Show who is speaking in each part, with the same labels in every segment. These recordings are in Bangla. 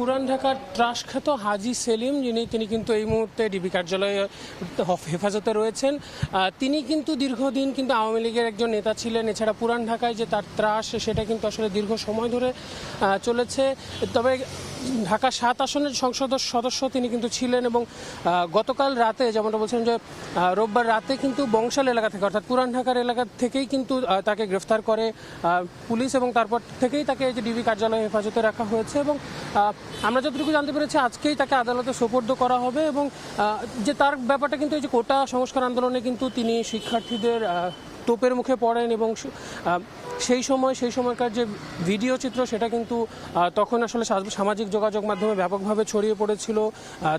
Speaker 1: পুরান ঢাকার ত্রাসখ্যাত হাজি সেলিম, যিনি তিনি কিন্তু এই মুহূর্তে ডিবি কার্যালয়ে হেফাজতে রয়েছেন। তিনি কিন্তু দীর্ঘদিন কিন্তু আওয়ামী লীগের একজন নেতা ছিলেন। এছাড়া পুরান ঢাকায় যে তার ত্রাস, সেটা কিন্তু আসলে দীর্ঘ সময় ধরে চলেছে। তবে ঢাকা সাত আসনের সংসদ সদস্য তিনি কিন্তু ছিলেন এবং গতকাল রাতে যেমনটা বলছেন যে রোববার রাতে কিন্তু বংশাল এলাকা থেকে, অর্থাৎ পুরান ঢাকার এলাকা থেকেই কিন্তু তাকে গ্রেফতার করে পুলিশ এবং তারপর থেকেই তাকে এই যে ডিবি কার্যালয়ে হেফাজতে রাখা হয়েছে এবং আমরা যতটুকু জানতে পেরেছি, আজকেই তাকে আদালতে সোপর্দ করা হবে এবং যে তার ব্যাপারটা কিন্তু এই যে কোটা সংস্কার আন্দোলনে কিন্তু তিনি শিক্ষার্থীদের তোপের মুখে পড়েন এবং সেই সময়, সেই সময়কার যে ভিডিও চিত্র, সেটা কিন্তু তখন আসলে সামাজিক যোগাযোগ মাধ্যমে ব্যাপকভাবে ছড়িয়ে পড়েছিল।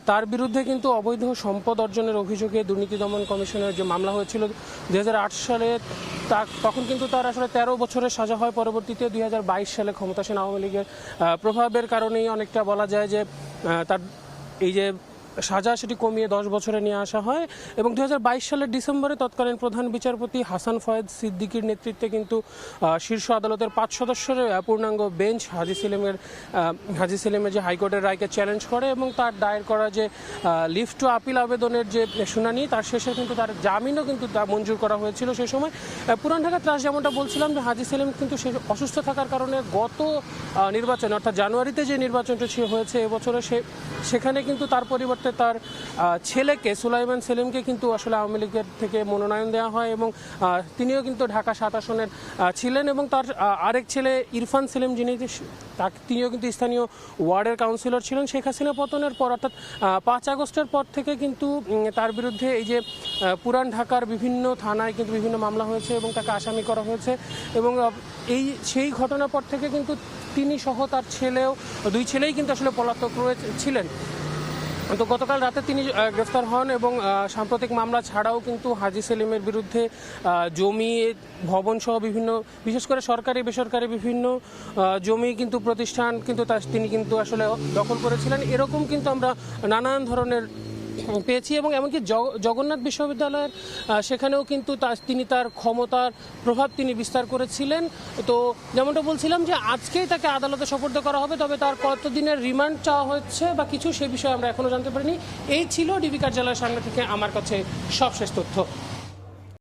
Speaker 1: তার বিরুদ্ধে কিন্তু অবৈধ সম্পদ অর্জনের অভিযোগে দুর্নীতি দমন কমিশনের যে মামলা হয়েছিল দুই হাজার আট সালে, তা তখন কিন্তু তার আসলে তেরো বছরের সাজা হয়। পরবর্তীতে দুই হাজার বাইশ সালে ক্ষমতাসীন আওয়ামী লীগের প্রভাবের কারণেই অনেকটা বলা যায় যে তার এই যে সাজা সেটি কমিয়ে দশ বছরে নিয়ে আসা হয় এবং দু হাজার বাইশ সালের ডিসেম্বরে তৎকালীন প্রধান বিচারপতি হাসান ফয়েদ সিদ্দিকির নেতৃত্বে কিন্তু শীর্ষ আদালতের পাঁচ সদস্যের পূর্ণাঙ্গ বেঞ্চ হাজি সেলিমের হাজি সেলিমের যে হাইকোর্টের রায়কে চ্যালেঞ্জ করে এবং তার দায়ের করা যে লিফট টু আপিল আবেদনের যে শুনানি, তার শেষে কিন্তু তার জামিনও কিন্তু তা মঞ্জুর করা হয়েছিল সেই সময়। পুরান ঢাকা ত্রাস যেমনটা বলছিলাম যে হাজি সেলিম কিন্তু সে অসুস্থ থাকার কারণে গত নির্বাচন, অর্থাৎ জানুয়ারিতে যে নির্বাচনটা হয়েছে এবছরে সে, সেখানে কিন্তু তার পরিবর্তে তার ছেলেকে, সুলাইমান সেলিমকে কিন্তু আসলে আওয়ামী লীগের থেকে মনোনয়ন দেওয়া হয় এবং তিনিও কিন্তু ঢাকা সাত আসনের ছিলেন এবং তার আরেক ছেলে ইরফান সেলিম যিনি তাকে, তিনিও কিন্তু স্থানীয় ওয়ার্ডের কাউন্সিলর ছিলেন। শেখ হাসিনা পতনের পর অর্থাৎ পাঁচ আগস্টের পর থেকে কিন্তু তার বিরুদ্ধে এই যে পুরান ঢাকার বিভিন্ন থানায় কিন্তু বিভিন্ন মামলা হয়েছে এবং তাকে আসামি করা হয়েছে এবং এই সেই ঘটনার পর থেকে কিন্তু তিনি সহ তার ছেলেও, দুই ছেলেই কিন্তু আসলে পলাতক রয়েছে, ছিলেন। তো গতকাল রাতে তিনি গ্রেফতার হন এবং সাম্প্রতিক মামলা ছাড়াও কিন্তু হাজি সেলিমের বিরুদ্ধে জমি, ভবন সহ বিভিন্ন, বিশেষ করে সরকারি, বেসরকারি বিভিন্ন জমি কিন্তু প্রতিষ্ঠান কিন্তু তিনি কিন্তু আসলে দখল করেছিলেন। এরকম কিন্তু আমরা নানান ধরনের পেয়েছি এবং এমনকি জগ- জগন্নাথ বিশ্ববিদ্যালয়ের সেখানেও কিন্তু তিনি তার ক্ষমতার প্রভাব তিনি বিস্তার করেছিলেন। তো যেমনটা বলছিলাম যে আজকেই তাকে আদালতে সোপর্দ করা হবে, তবে তার কতদিনের রিমান্ড চাওয়া হচ্ছে বা কিছু সে বিষয়ে আমরা এখনও জানতে পারিনি। এই ছিল ডিবি কার্যালয়ের সামনে থেকে আমার কাছে সবশেষ তথ্য।